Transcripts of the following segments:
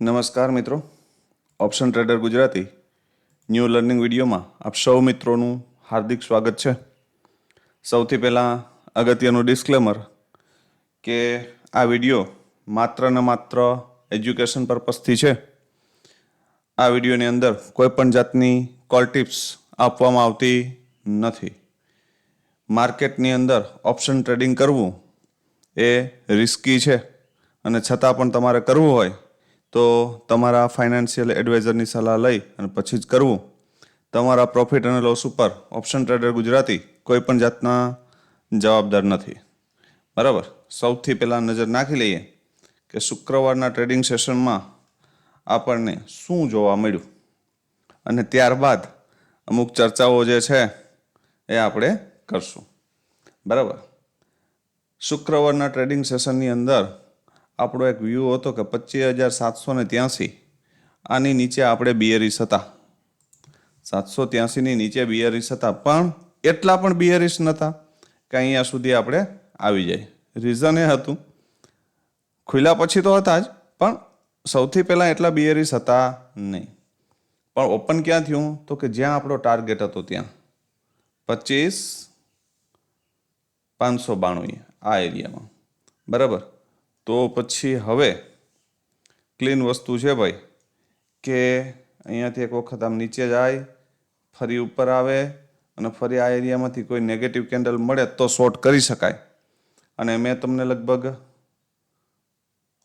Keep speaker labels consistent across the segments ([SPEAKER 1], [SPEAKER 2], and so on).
[SPEAKER 1] નમસ્કાર મિત્રો. Option trader Gujarati. New learning વિડીયોમાં આપ સૌ મિત્રોનું હાર્દિક સ્વાગત છે. સૌથી પહેલાં અગત્યનું ડિસ્ક્લેમર કે આ વીડિયો માત્ર ને માત્ર એજ્યુકેશન પર્પઝથી છે. આ વિડીયોની અંદર કોઈપણ જાતની કોલ ટિપ્સ આપવામાં આવતી નથી. માર્કેટની અંદર ઓપ્શન ટ્રેડિંગ કરવું એ રિસ્કી છે. અને છતાં પણ તમારે કરવું હોય તો તમારા ફાઇનાન્શિયલ એડવાઇઝરની સલાહ લઈ અને પછી જ કરવું. તમારા પ્રોફિટ અને લોસ ઉપર ઓપ્શન ટ્રેડર ગુજરાતી કોઈ પણ જાતના જવાબદાર નથી. બરાબર? સૌથી પહેલાં નજર નાખી લઈએ કે શુક્રવારના ટ્રેડિંગ સેશનમાં આપણને શું જોવા મળ્યું? અને ત્યારબાદ અમુક ચર્ચાઓ જે છે એ આપણે કરશું. બરાબર? શુક્રવારના ટ્રેડિંગ સેશનની અંદર આપણો એક વ્યૂ હતો કે પચીસ હજાર સાતસો ને ત્યાંસી. આની નીચે આપણે બિયરીસ હતા. સાતસો ત્યાંસીની નીચે બિયરીસ હતા, પણ એટલા પણ બિયરીસ નહોતા કે અહીંયા સુધી આપણે આવી જાય. રીઝન એ હતું. ખુલ્લા પછી તો હતા જ, પણ સૌથી પહેલાં એટલા બિયરીસ હતા નહીં. પણ ઓપન ક્યાં થયું? તો કે જ્યાં આપણો ટાર્ગેટ હતો ત્યાં. પચીસ પાંચસો બાણું આ એરિયામાં બરાબર? તો પછી હવે ક્લીન વસ્તુ છે ભાઈ, કે અહીંયાથી એક વખત આમ નીચે જાય, ફરી ઉપર આવે અને ફરી આ એરિયામાંથી કોઈ નેગેટિવ કેન્ડલ મળે તો શોર્ટ કરી શકાય. અને મેં તમને લગભગ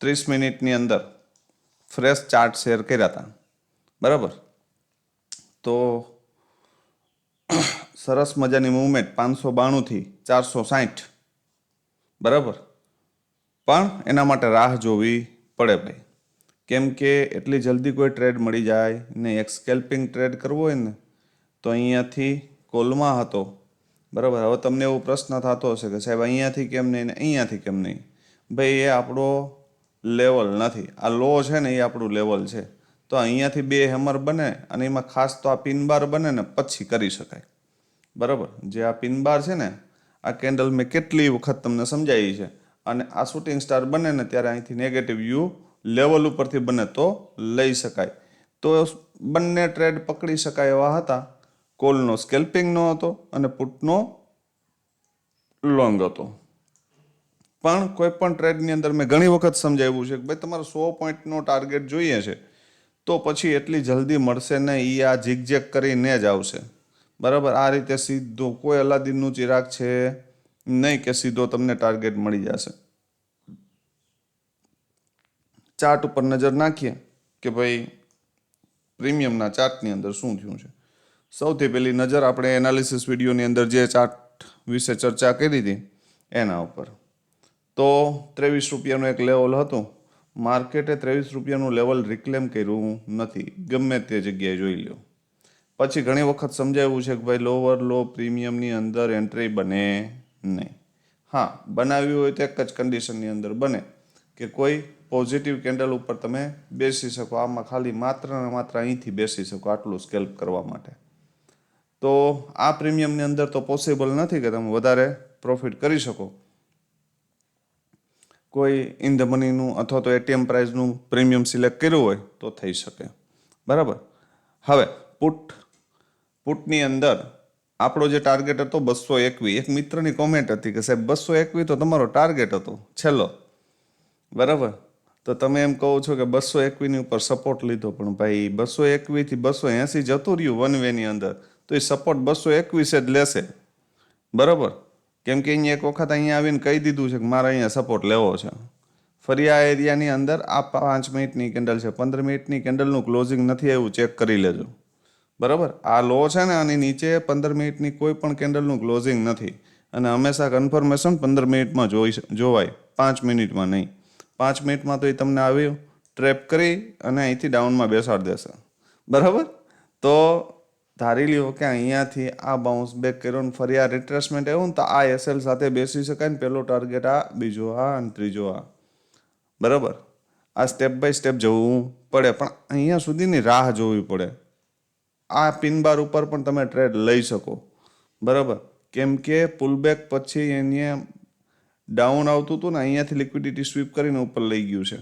[SPEAKER 1] ત્રીસ મિનિટની અંદર ફ્રેશ ચાર્ટ શેર કર્યા હતા બરાબર? તો સરસ મજાની મૂવમેન્ટ પાંચસો બાણુંથી ચારસો સાઠ બરાબર? પણ એના માટે રાહ જોવી પડે ભાઈ. કેમ કે એટલી જલ્દી કોઈ ટ્રેડ મળી જાય ને એક સ્કેલ્પિંગ ટ્રેડ કરવો હોય ને, તો અહીંયાથી કોલમાં હતો. બરાબર, હવે તમને એવો પ્રશ્ન થતો હશે કે સાહેબ અહીંયાથી કેમ નહીં ને અહીંયાથી કેમ નહીં? ભાઈ, એ આપણો લેવલ નથી. આ લો છે ને એ આપણું લેવલ છે. તો અહીંયાથી બે હેમર બને અને એમાં ખાસ તો આ પિનબાર બને ને પછી કરી શકાય. બરાબર, જે આ પિનબાર છે ને, આ કેન્ડલ મેં કેટલી વખત તમને સમજાવી છે. અને આ શૂટિંગ સ્ટાર બને ને ત્યારે અહીંથી નેગેટિવ વ્યૂ લેવલ ઉપરથી બને તો લઈ શકાય. તો બંને ટ્રેડ પકડી શકાય એવા હતા. કોલનો સ્કેલ્પિંગનો હતો અને પુટનો લોંગ હતો. પણ કોઈ પણ ટ્રેડની અંદર મેં ઘણી વખત સમજાવ્યું છે કે ભાઈ તમારે સો પોઈન્ટનો ટાર્ગેટ જોઈએ છે. તો પછી એટલી જલ્દી મળશે નહીં એ આ જીગજેક કરીને જ આવશે. બરાબર? આ રીતે સીધો કોઈ અલાદીનનું ચિરાગ છે. નહીં કે સીધો તમને ટાર્ગેટ મળી જશે. ચાર્ટ ઉપર નજર નાખીએ કે ભાઈ પ્રીમિયમના ચાર્ટની અંદર શું થયું છે. સૌથી પહેલી નજર આપણે એનાલિસિસ વિડીયોની અંદર જે ચાર્ટ વિશે ચર્ચા કરી હતી, એના ઉપર. તો ત્રેવીસ રૂપિયાનું એક લેવલ હતું. માર્કેટે ત્રેવીસ રૂપિયાનું લેવલ રિક્લેમ કર્યું નથી. ગમે તે જગ્યાએ જોઈ લો પછી ઘણી વખત સમજાવ્યું છે કે ભાઈ લોવર લો પ્રીમિયમની અંદર એન્ટ્રી બને. નહીં. હા, બનાવ્યું હોય તો એક જ કન્ડિશનની અંદર બને કે કોઈ પોઝિટિવ કેન્ડલ ઉપર તમે બેસી શકો, આમાં ખાલી માત્ર ને માત્ર અહીંથી બેસી શકો આટલું સ્કેલ્પ કરવા માટે. તો આ પ્રીમિયમની અંદર તો પોસિબલ નથી કે તમે વધારે પ્રોફિટ કરી શકો. કોઈ ઇન ધ મનીનું અથવા તો એટીએમ પ્રાઇઝનું પ્રીમિયમ સિલેક્ટ કર્યું હોય તો થઈ શકે. બરાબર? હવે પુટ પુટની અંદર આપણો જે ટાર્ગેટ હતો બસો એકવી, એક મિત્રની કોમેન્ટ હતી કે સાહેબ બસો એકવી તો તમારો ટાર્ગેટ હતો, છેલ્લો. બરાબર? તો તમે એમ કહો છો કે બસો એકવીની ઉપર સપોર્ટ લીધો, પણ ભાઈ બસો એકવીથી બસો એંસી જતું રહ્યું વન વેની અંદર, તો એ સપોર્ટ બસો એકવીસે જ લેશે. બરાબર? કેમ કે અહીંયા એક વખત અહીંયા આવીને કહી દીધું છે કે મારે અહીંયા સપોર્ટ લેવો છે. ફરી આ એરિયાની અંદર આ પાંચ મિનિટની કેન્ડલ છે, પંદર મિનિટની કેન્ડલનું ક્લોઝિંગ નથી આવ્યું ચેક કરી લેજો. બરાબર? આ લો છે ને, આની નીચે પંદર મિનિટની કોઈ પણ કેન્ડલનું ક્લોઝિંગ નથી. અને હંમેશા કન્ફર્મેશન પંદર મિનિટમાં જોઈ જોવાય. પાંચ મિનિટમાં નહીં. પાંચ મિનિટમાં તો એ તમને આવ્યું ટ્રેપ કરી અને અહીંથી ડાઉનમાં બેસાડી દેશે. બરાબર? તો ધારી લ્યો કે અહીંયાથી આ બાઉન્સ બેક કર્યો ને ફરી આ રિટ્રેસમેન્ટ આવ્યું ને તો આ એસએલ સાથે બેસી શકાય ને પહેલો ટાર્ગેટ આ, બીજો આ અને ત્રીજો આ. બરાબર? આ સ્ટેપ બાય સ્ટેપ જવું પડે. પણ અહીંયા સુધીની રાહ જોવી પડે. આ પિનબાર ઉપર પણ તમે ટ્રેડ લઈ શકો. બરાબર? કેમ કે પુલબેક પછી એને ડાઉન આવતું હતું ને, અહીંયાથી લિક્વિડિટી સ્વીપ કરીને ઉપર લઈ ગયું છે.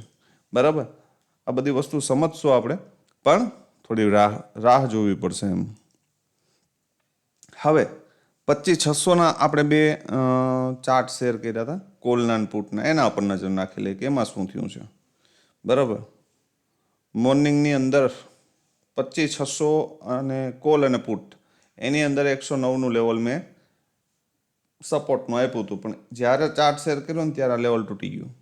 [SPEAKER 1] બરાબર? આ બધી વસ્તુ સમજશું આપણે, પણ થોડી રાહ રાહ જોવી પડશે એમ. હવે, પચીસ છસોના આપણે બે ચાર્ટ શેર કર્યા હતા કોલના પુટના. એના ઉપર નજર નાખી લઈએ કે એમાં શું થયું છે. બરાબર? મોર્નિંગની અંદર પચીસ, છસો અને કોલ અને પુટ. એની અંદર એકસો નવનું લેવલ મેં સપોર્ટનું આપ્યું હતું. પણ જ્યારે ચાર્ટ શેર કર્યો ને ત્યારે આ લેવલ તૂટી ગયું.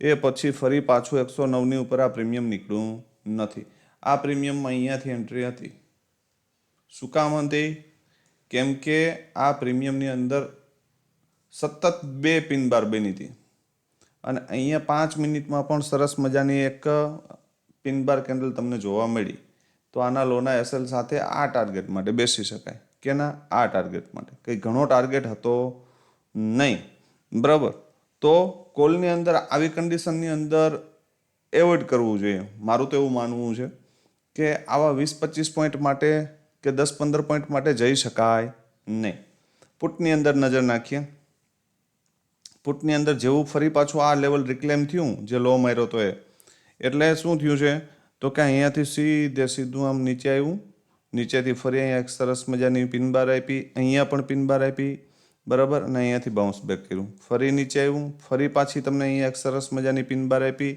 [SPEAKER 1] એ પછી ફરી પાછું એકસો નવની ઉપર આ પ્રીમિયમ નીકળ્યું નથી. આ પ્રીમિયમમાં અહીંયાથી એન્ટ્રી હતી. શું કામ હતી? કેમ કે આ પ્રીમિયમની અંદર સતત બે પિન બાર બની હતી. અને અહીંયા પાંચ મિનિટમાં પણ સરસ મજાની એક પિન બાર કેન્ડલ તમને જોવા મળી. તો આના લોના એસએલ સાથે આ ટાર્ગેટ માટે બેસી શકાય. કેના? આ ટાર્ગેટ માટે. કંઈ ઘણો ટાર્ગેટ હતો નહીં. બરાબર. તો કોલની અંદર, આવી કન્ડિશનની અંદર એવોઇડ કરવું જોઈએ. મારું તો એવું માનવું છે કે આવા વીસ પચીસ પોઈન્ટ માટે કે દસ પંદર પોઈન્ટ માટે જઈ શકાય નહીં. પુટની અંદર નજર નાખીએ. પુટની અંદર જેવું ફરી પાછું આ લેવલ રિક્લેમ થયું, જે લો માર્યો તો એ. એટલે શું થયું છે? તો કે અહીંયાથી સીધે સીધું આમ નીચે આવ્યું. નીચેથી ફરી અહીંયા એક સરસ મજાની પિનબાર આપી, અહીંયા પણ પિનબાર આપી, બરાબર? અને અહીંયાથી બાઉન્સ બેક કર્યું. ફરી નીચે આવ્યું, ફરી પાછી તમને અહીંયા એક સરસ મજાની પિન બાર આપી,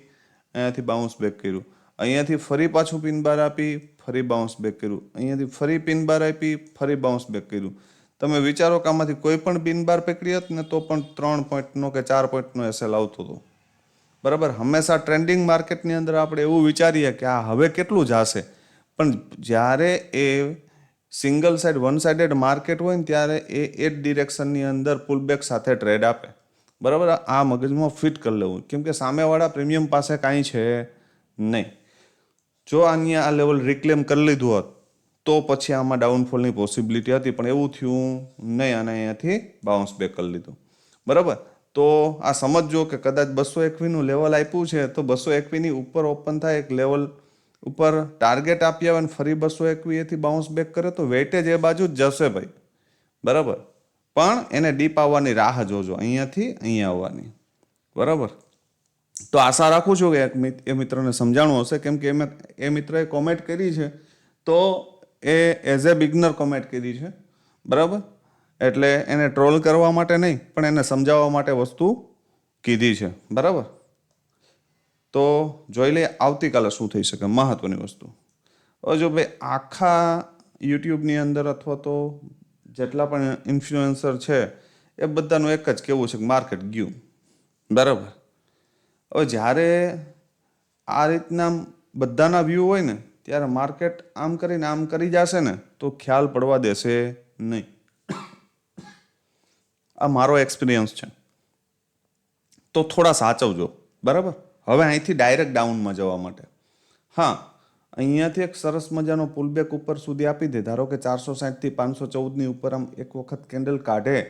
[SPEAKER 1] અહીંયાથી બાઉન્સ બેક કર્યું. અહીંયાથી ફરી પાછું પિન બાર આપી, ફરી બાઉન્સ બેક કર્યું. અહીંયાથી ફરી પિન બાર આપી, ફરી બાઉન્સ બેક કર્યું. તમે વિચારો કે આમાંથી કોઈ પણ પિન બાર પકડી હોત ને તો પણ ત્રણ પોઈન્ટનો કે ચાર પોઈન્ટનો એસેલ આવતો હતો. બરાબર? હંમેશા ટ્રેન્ડિંગ માર્કેટની અંદર આપણે એવું વિચારીએ કે આ હવે કેટલું જશે. પણ જ્યારે એ single side one sided market હોય ને ત્યારે એ એ જ ડિરેક્શનની અંદર પુલબેક સાથે ટ્રેડ આપે. બરાબર? આ મગજમાં ફિટ કરી લેવું. કેમ કે સામેવાળા પ્રીમિયમ પાસે કાંઈ છે નહીં. જો આની આ લેવલ રિક્લેમ કરી લીધું હોત, તો પછી આમાં ડાઉનફોલની પોસિબિલિટી હતી, પણ એવું થયું નહીં અને અહીંયાથી બાઉન્સ બેક કરી લીધું. બરાબર? તો આ સમજજો કે કદાચ બસો એકવીનું લેવલ આપ્યું છે, તો બસો એકવીની ઉપર ઓપન થાય, એક લેવલ ઉપર ટાર્ગેટ આપ્યા આવે અને ફરી બસો એકવીએથી બાઉન્સ બેક કરે, તો વેટેજ એ બાજુ જ જશે ભાઈ. બરાબર? પણ એને ડીપ આવવાની રાહ જોજો, અહીંયાથી અહીંયા આવવાની. બરાબર? તો આશા રાખું છું કે એ મિત્રને સમજાણું હશે, કેમ કે એ મિત્રએ કોમેન્ટ કરી છે, તો એ એઝ એ બિગનર કોમેન્ટ કરી છે. બરાબર? એટલે એને ટ્રોલ કરવા માટે નહીં, પણ એને સમજાવવા માટે વસ્તુ કીધી છે. બરાબર? તો જોઈ લઈએ આવતીકાલે શું થઈ શકે, મહત્વની વસ્તુ. હવે જો ભાઈ આખા યુટ્યુબની અંદર અથવા તો જેટલા પણ ઇન્ફ્લુએન્સર છે, એ બધાનું એક જ કેવું છે કે માર્કેટ ગયું. બરાબર? હવે જ્યારે આ રીતના બધાના વ્યૂ હોય ને, ત્યારે માર્કેટ આમ કરીને આમ કરી જશે ને, તો ખ્યાલ પડવા દેશે નહીં. આ મારો એક્સપિરિયન્સ છે. તો થોડા સાચવજો, બરાબર? હવે અહીંથી ડાયરેક્ટ ડાઉનમાં જવા માટે. હા, અહીંયાથી એક સરસ મજાનો પુલબેક ઉપર સુધી આપી દે. ધારો કે ચારસો સાઠથી પાંચસો ચૌદની ઉપર આમ એક વખત કેન્ડલ કાઢે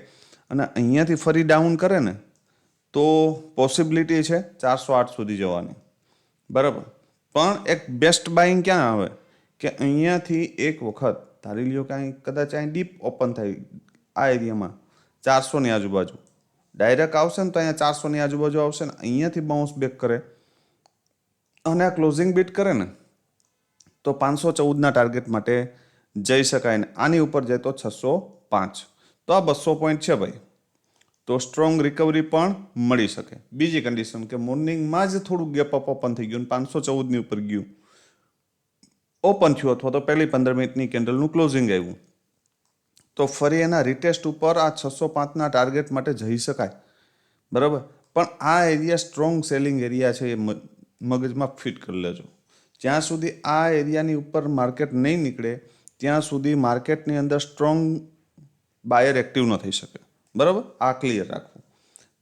[SPEAKER 1] અને અહીંયાથી ફરી ડાઉન કરે ને, તો પોસિબિલિટી છે ચારસો આઠ સુધી જવાની. બરાબર? પણ એક બેસ્ટ બાઇંગ ક્યાં આવે? કે અહીંયાથી એક વખત, ધારી લ્યો કે અહીં કદાચ અહીં ડીપ ઓપન થાય, આ એરિયામાં ચારસોની આજુબાજુ. ડાયરેક્ટ આવશે ને તો અહીંયા ચારસોની આજુબાજુ આવશે ને અહીંયાથી બાઉન્સ બેક કરે. અને આ ક્લોઝિંગ બીટ કરે ને, તો પાંચસો ચૌદના ટાર્ગેટ માટે જઈ શકાય ને. આની ઉપર જાય તો છસો પાંચ. તો આ બસો પોઈન્ટ છે ભાઈ. તો સ્ટ્રોંગ રિકવરી પણ મળી શકે. બીજી કન્ડિશન કે મોર્નિંગમાં જ થોડું ગેપ અપ ઓપન થઈ ગયું પાંચસો ચૌદની ઉપર ગયું. ઓપન થયું અથવા તો પહેલી પંદર મિનિટની કેન્ડલનું ક્લોઝિંગ આવ્યું. તો ફરી એના રિટેસ્ટ ઉપર આ છસો પાંચના ટાર્ગેટ માટે જઈ શકાય. બરાબર? પણ આ એરિયા સ્ટ્રોંગ સેલિંગ એરિયા છે, એ મગજમાં ફિટ કરી લેજો. જ્યાં સુધી આ એરિયાની ઉપર માર્કેટ નહીં નીકળે, ત્યાં સુધી માર્કેટની અંદર સ્ટ્રોંગ બાયર એક્ટિવ ન થઈ શકે. બરાબર? આ ક્લિયર રાખવું.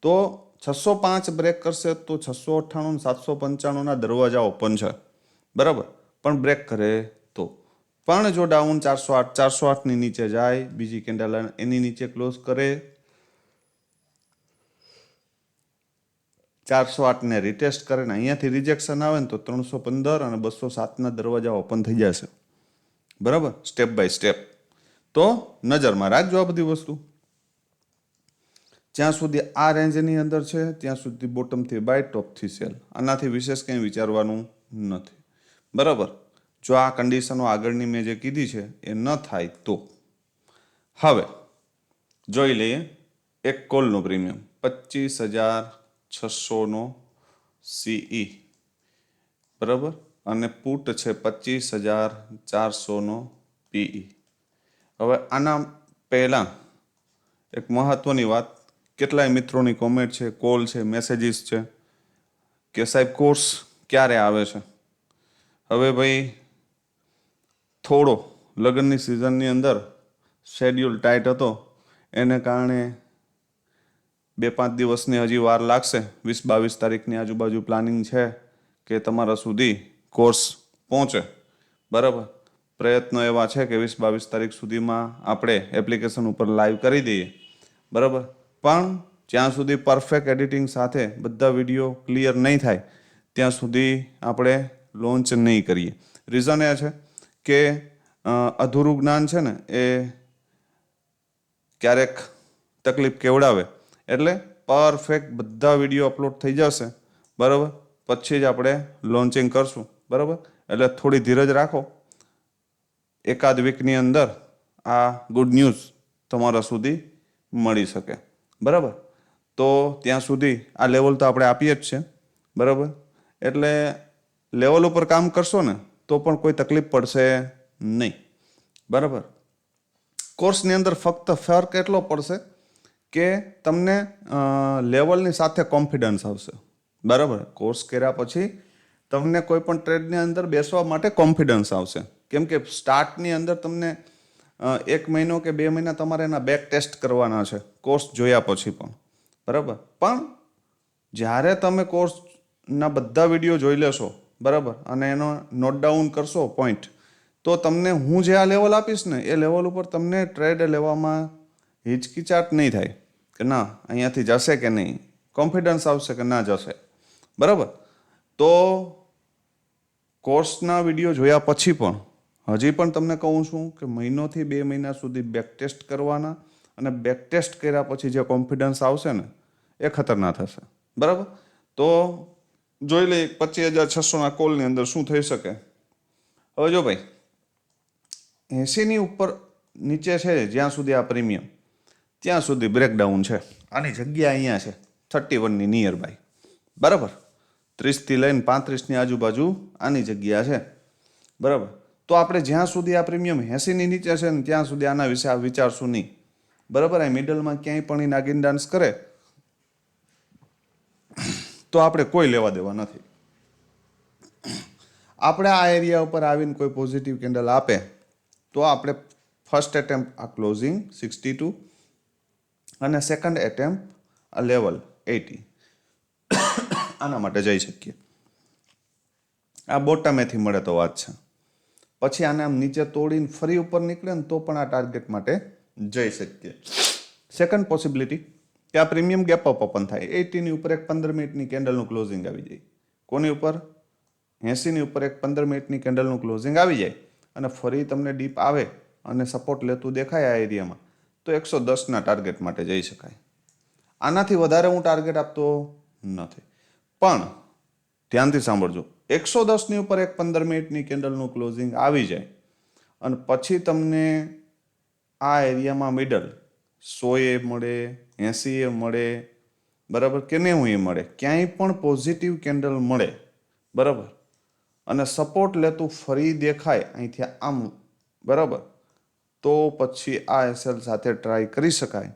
[SPEAKER 1] તો છસો પાંચ બ્રેક કરશે તો છસો અઠ્ઠાણું સાતસો પંચાણુંના દરવાજા ઓપન છે. બરાબર? પણ બ્રેક કરે તો. પણ જો ડાઉન ચારસો આઠ, ચારસો આઠની નીચે જાય, બીજી કેન્ડલ એની નીચે ક્લોઝ કરે. ચારસો આઠને રિટેસ્ટ કરે ને અહીંયાથી રિજેક્શન આવે ને તો ત્રણસો પંદર અને બસો સાતના દરવાજા ઓપન થઈ જશે. બરાબર? સ્ટેપ બાય સ્ટેપ તો નજરમાં રાખજો આ બધી વસ્તુ. જ્યાં સુધી આ રેન્જની અંદર છે, ત્યાં સુધી બોટમથી બાય ટોપથી સેલ આનાથી વિશેષ કંઈ વિચારવાનું નથી. બરાબર? જો આ કન્ડિશનો આગળની મેં જે કીધી છે, એ ન થાય તો. હવે, જોઈ લઈએ, એક કોલનું પ્રીમિયમ પચીસ હજાર છસોનો સીઈ બરાબર? અને પુટ છે પચીસ હજાર ચારસોનો પીઈ હવે આના પહેલાં એક મહત્વની વાત, કેટલાય મિત્રોની કોમેન્ટ છે કોલ છે મેસેજીસ છે, કે સાહેબ કોર્સ ક્યારે આવે છે? હવે ભાઈ થોડો લગ્નની સિઝનની અંદર શેડ્યુલ ટાઈટ હતો. એને કારણે બે પાંચ દિવસની હજી વાર લાગશે. વીસ બાવીસ તારીખની આજુબાજુ પ્લાનિંગ છે કે તમારા સુધી કોર્સ પહોંચે. બરાબર? પ્રયત્નો એવા છે કે વીસ બાવીસ તારીખ સુધીમાં આપણે એપ્લિકેશન ઉપર લાઈવ કરી દઈએ. બરાબર? પણ જ્યાં સુધી પરફેક્ટ એડિટિંગ સાથે બધા વીડિયો ક્લિયર નહીં થાય, ત્યાં સુધી આપણે લોન્ચ નહીં કરીએ. રીઝન એ છે કે અધૂરું જ્ઞાન છે ને એ ક્યારેક તકલીફ કેવડાવે. એટલે પરફેક્ટ બધા વીડિયો અપલોડ થઈ જશે. બરાબર? પછી જ આપણે લોન્ચિંગ કરશું. બરાબર? એટલે થોડી ધીરજ રાખો. એકાદ વીકની અંદર આ ગુડ ન્યૂઝ તમારા સુધી મળી શકે. બરાબર? તો ત્યાં સુધી આ લેવલ તો આપણે આપીએ જ છે બરાબર? એટલે લેવલ ઉપર કામ કરશો ને તો પણ કોઈ તકલીફ પડશે નહીં. બરાબર? કોર્સની અંદર ફક્ત ફર્ક એટલો પડશે કે તમને લેવલની સાથે કોન્ફિડન્સ આવશે. બરાબર? કોર્સ કર્યા પછી તમને કોઈ પણ ટ્રેડની અંદર બેસવા માટે કોન્ફિડન્સ આવશે. કેમ કે સ્ટાર્ટની અંદર તમને એક મહિનો કે બે મહિના તમારે એના બેક ટેસ્ટ કરવાના છે, કોર્સ જોયા પછી પણ. બરાબર? પણ જ્યારે તમે કોર્સના બધા વીડિયો જોઈ લેશો બરાબર? અને એનો નોટ ડાઉન કરશો પોઈન્ટ તો તમને હું જે આ લેવલ આપીશ ને, એ લેવલ ઉપર તમને ટ્રેડ લેવામાં હિચકિચાટ નહીં થાય. કે ના, અહીંયાથી જશે કે નહીં? કોન્ફિડન્સ આવશે કે ના જશે? બરાબર? તો કોર્સના વીડિયો જોયા પછી પણ, હજી પણ તમને કહું છું કે મહિનોથી બે મહિના સુધી બેક ટેસ્ટ કરવાના અને બેક ટેસ્ટ કર્યા પછી જે કોન્ફિડન્સ આવશે ને, એ ખતરનાક થશે. બરાબર? તો જોઈ લઈએ પચીસ હજાર છસોના કોલની અંદર શું થઈ શકે. હવે જો ભાઈ, એંસીની ઉપર નીચે છે, જ્યાં સુધી આ પ્રીમિયમ, ત્યાં સુધી બ્રેકડાઉન છે. આની જગ્યા અહીંયા છે થર્ટી વનની નિયર બાય બરાબર? ત્રીસથી લઈને પાંત્રીસની આજુબાજુ આની જગ્યા છે. બરાબર? તો આપણે જ્યાં સુધી આ પ્રીમિયમ એંસીની નીચે છે ને ત્યાં સુધી આના વિશે આ વિચારશું નહીં. બરાબર? આ મિડલમાં ક્યાંય પણ એ નાગિન ડાન્સ કરે. તો આપણે કોઈ લેવા દેવા નથી. આપણે આ એરિયા ઉપર આવીને કોઈ પોઝિટિવ કેન્ડલ આપે, તો આપણે ફર્સ્ટ એટેમ્પ આ ક્લોઝિંગ સિક્સટી ટુ અને સેકન્ડ એટેમ્પ આ લેવલ એટી આના માટે જઈ શકીએ. આ બોટમેથી મળે તો વાત છે. પછી આને આમ નીચે તોડીને ફરી ઉપર નીકળે ને તો પણ આ ટાર્ગેટ માટે જઈ શકીએ. સેકન્ડ પોસિબિલિટી કે આ પ્રીમિયમ ગેપ અપ ઓપન થાય. એટીની ઉપર એક પંદર મિનિટની કેન્ડલનું ક્લોઝિંગ આવી જાય. કોની ઉપર? એંસીની ઉપર એક પંદર મિનિટની કેન્ડલનું ક્લોઝિંગ આવી જાય અને ફરી તમને ડીપ આવે અને સપોર્ટ લેતું દેખાય આ એરિયામાં. તો એકસો દસના ટાર્ગેટ માટે જઈ શકાય. આનાથી વધારે હું ટાર્ગેટ આપતો નથી. પણ ધ્યાનથી સાંભળજો. એકસો દસની ઉપર એક પંદર મિનિટની કેન્ડલનું ક્લોઝિંગ આવી જાય અને પછી તમને આ એરિયામાં મિડલ સોએ મળે, એંસીએ મળે, બરાબર? કે એ મળે. ક્યાંય પણ પોઝિટિવ કેન્ડલ મળે. બરાબર? અને સપોર્ટ લેતું ફરી દેખાય અહીંથી આમ. બરાબર? તો પછી આ એસએલ સાથે ટ્રાય કરી શકાય.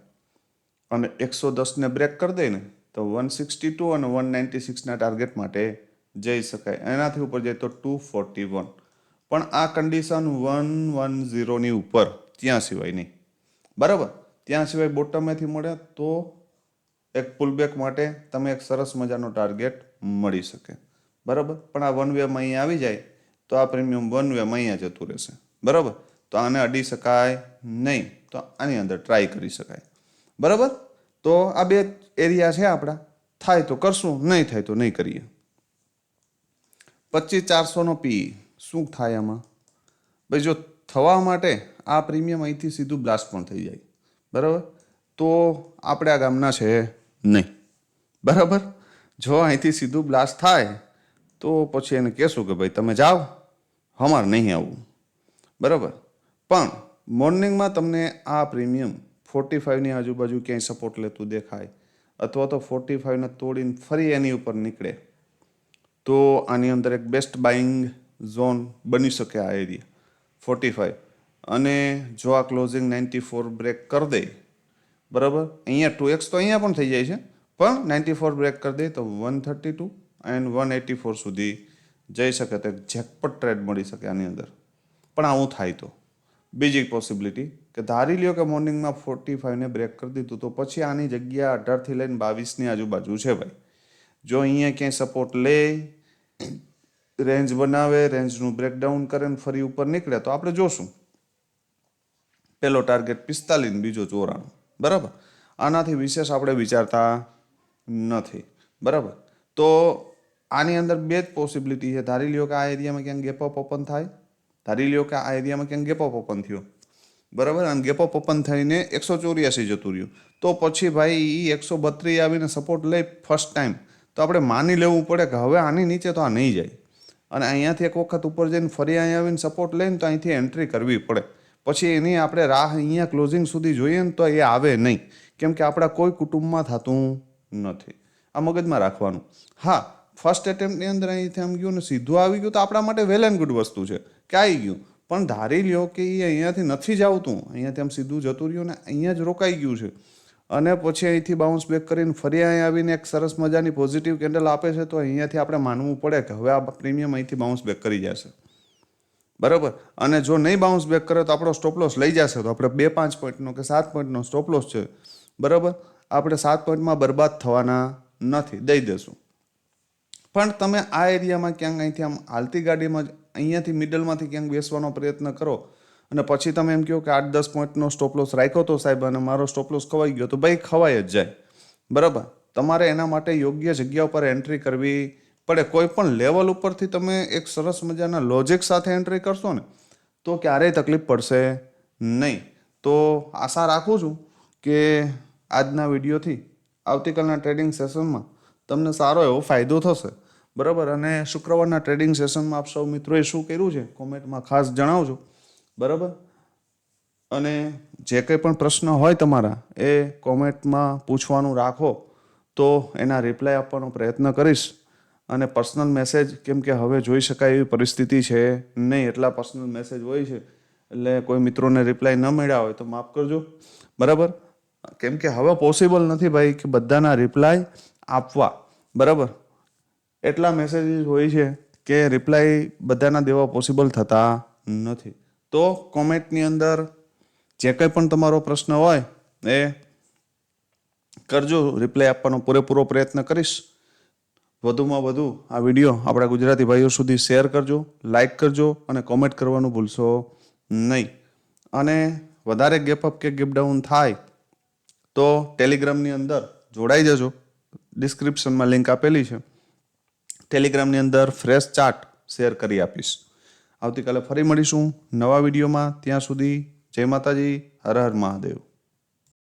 [SPEAKER 1] અને એકસો દસને બ્રેક કરી દે ને, તો વન સિક્સટી ટુ અને વન નાઇન્ટી સિક્સના ટાર્ગેટ માટે જઈ શકાય. એનાથી ઉપર જાય તો ટુ ફોર્ટી વન પણ આ કન્ડિશન વન વન ઝીરોની ઉપર, ત્યાં સિવાય નહીં. બરાબર? ત્યાં સિવાય બોટમેથી મળે તો એક પુલબેક માટે તમે એક સરસ મજાનો ટાર્ગેટ મળી શકે. બરાબર? પણ આ વન વેમાં અહીંયા આવી જાય તો આ પ્રીમિયમ વન વેમાં અહીંયા જતું રહેશે. બરાબર? તો આને અડી શકાય નહીં. તો આની અંદર ટ્રાય કરી શકાય. બરાબર? તો આ બે એરિયા છે આપણા. થાય તો કરશું, નહીં થાય તો નહીં કરીએ. પચીસ ચારસોનો પી શું થાય આમાં? ભાઈ, જો થવા માટે આ પ્રીમિયમ અહીંથી સીધું બ્લાસ્ટ પણ થઈ જાય. બરાબર? તો આપણે આ ગામના છે નહીં. બરાબર? જો અહીંથી સીધું બ્લાસ્ટ થાય, તો પછી એને કહેશું કે ભાઈ, તમે જાઓ અમારે નહીં આવવું બરાબર? પણ મોર્નિંગમાં તમને આ પ્રીમિયમ ફોર્ટી ફાઇવની આજુબાજુ ક્યાંય સપોર્ટ લેતું દેખાય, અથવા તો ફોર્ટી ફાઇવને તોડીને ફરી એની ઉપર નીકળે, તો આની અંદર એક બેસ્ટ બાઇંગ ઝોન બની શકે આ એરિયા ફોર્ટી ફાઇવ અને જો આ ક્લોઝિંગ નાઇન્ટી ફોર બ્રેક કરી દે, બરાબર? અહીંયા ટુ એક્સ તો અહીંયા પણ થઈ જાય છે, પણ નાઇન્ટી ફોર બ્રેક કરી દે તો one thirty two and one eighty four સુધી જઈ શકે તો જેકપટ ટ્રેડ મળી શકે આની અંદર. પણ આવું થાય તો. બીજી પોસિબિલિટી કે ધારી લ્યો કે મોર્નિંગમાં ફોર્ટી ફાઇવને બ્રેક કરી દીધું તો પછી આની જગ્યા અઢારથી લઈને બાવીસની આજુબાજુ છે ભાઈ. જો અહીંયા ક્યાંય સપોર્ટ લે રેન્જ બનાવે રેન્જનું બ્રેકડાઉન કરે ને ફરી ઉપર નીકળે, તો આપણે જોશું. પહેલો ટાર્ગેટ પિસ્તાલીસ બીજો ચોરાણું. બરાબર? આનાથી વિશેષ આપણે વિચારતા નથી. બરાબર? તો આની અંદર બે જ પોસિબિલિટી છે. ધારી લ્યો કે આ એરિયામાં ક્યાંક ગેપ અપ ઓપન થાય. ધારી લ્યો કે આ એરિયામાં ક્યાંક ગેપ અપ ઓપન થયો. બરાબર? અને ગેપ અપ ઓપન થઈને એકસો ચોર્યાસી જતું રહ્યું. તો પછી ભાઈ એ એકસો બત્રીસ આવીને સપોર્ટ લઈ ફર્સ્ટ ટાઈમ તો આપણે માની લેવું પડે કે હવે આની નીચે તો આ નહીં જાય. અને અહીંયાથી એક વખત ઉપર જઈને ફરી અહીંયા આવીને સપોર્ટ લઈને તો અહીંથી એન્ટ્રી કરવી પડે. પછી એની આપણે રાહ અહીંયા ક્લોઝિંગ સુધી જોઈએ ને તો એ આવે નહીં. કેમ કે આપણા કોઈ કુટુંબમાં થતું નથી. આ મગજમાં રાખવાનું. હા ફર્સ્ટ એટેમ્પની અંદર અહીંથી આમ ગયું ને સીધું આવી ગયું તો આપણા માટે વેલ એન્ડ ગુડ વસ્તુ છે. કે આવી ગયું? પણ ધારી લ્યો કે એ અહીંયાથી નથી જ આવતું. અહીંયાથી આમ સીધું જતું રહ્યું ને અહીંયા જ રોકાઈ ગયું છે. અને પછી અહીંથી બાઉન્સ બેક કરીને ફરી અહીં આવીને એક સરસ મજાની પોઝિટિવ કેન્ડલ આપે છે તો અહીંયાથી આપણે માનવું પડે કે હવે આ પ્રીમિયમ અહીંથી બાઉન્સ બેક કરી જશે. બરાબર? અને જો નહીં બાઉન્સ બેક કરે તો આપણો સ્ટોપ લોસ લઈ જશે. તો આપણે બે પાંચ પોઈન્ટનો કે સાત પોઈન્ટનો સ્ટોપ છે. બરાબર? આપણે સાત પોઈન્ટમાં બરબાદ થવાના નથી. દઈ દેશું. પણ તમે આ એરિયામાં ક્યાંક અહીંથી આમ હાલતી ગાડીમાં જ અહીંયાથી મિડલમાંથી ક્યાંક બેસવાનો પ્રયત્ન કરો. અને પછી તમે એમ કહો કે આઠ દસ પોઈન્ટનો સ્ટોપ લોસ રાખ્યો તો સાહેબ અને મારો સ્ટોપ લોસ ખવાઈ ગયો તો ભાઈ ખવાઈ જ જાય. બરાબર? તમારે એના માટે યોગ્ય જગ્યા ઉપર એન્ટ્રી કરવી પડે, કોઈ પણ લેવલ ઉપરથી તમે એક સરસ મજાના લોજિક સાથે એન્ટ્રી કરશો ને, તો ક્યારેય તકલીફ પડશે નહીં. તો આશા રાખું છું કે આજના વિડીયોથી આવતીકાલના ટ્રેડિંગ સેશનમાં તમને સારો એવો ફાયદો થશે. બરાબર? અને શુક્રવારના ટ્રેડિંગ સેશનમાં આપ સૌ મિત્રોએ શું કર્યું છે? કોમેન્ટમાં ખાસ જણાવજો. બરાબર? અને જે કંઈ પણ પ્રશ્ન હોય તમારા, એ કોમેન્ટમાં પૂછવાનું રાખો, તો એના રિપ્લાય આપવાનો પ્રયત્ન કરીશ. અને પર્સનલ મેસેજ કેમ કે હવે જોઈ શકાય એવી પરિસ્થિતિ છે, નહીં એટલા પર્સનલ મેસેજ હોય છે, એટલે કોઈ મિત્રોને રિપ્લાય ન મળ્યા હોય તો માફ કરજો. બરાબર? કેમ કે હવે પોસિબલ નથી ભાઈ કે બધાના રિપ્લાય આપવા. બરાબર? એટલા મેસેજીસ હોય છે કે રિપ્લાય બધાના દેવા પોસિબલ થતા નથી. તો કોમેન્ટની અંદર જે કંઈ પણ તમારો પ્રશ્ન હોય એ કરજો. રિપ્લાય આપવાનો પૂરેપૂરો પ્રયત્ન કરીશ. વધુમાં વધુ આ વીડિયો આપણા ગુજરાતી ભાઈઓ સુધી શેર કરજો લાઇક કરજો અને કોમેન્ટ કરવાનું ભૂલશો નહીં. અને વધારે ગેપ અપ કે ગેપ ડાઉન થાય તો ટેલિગ્રામની અંદર જોડાઈ જજો. ડિસ્ક્રિપ્શનમાં લિંક આપેલી છે. ટેલિગ્રામની અંદર ફ્રેશ ચાર્ટ શેર કરી આપીશ. આવતીકાલે ફરી મળીશું નવા વિડીયોમાં. ત્યાં સુધી જય માતાજી, હર હર મહાદેવ.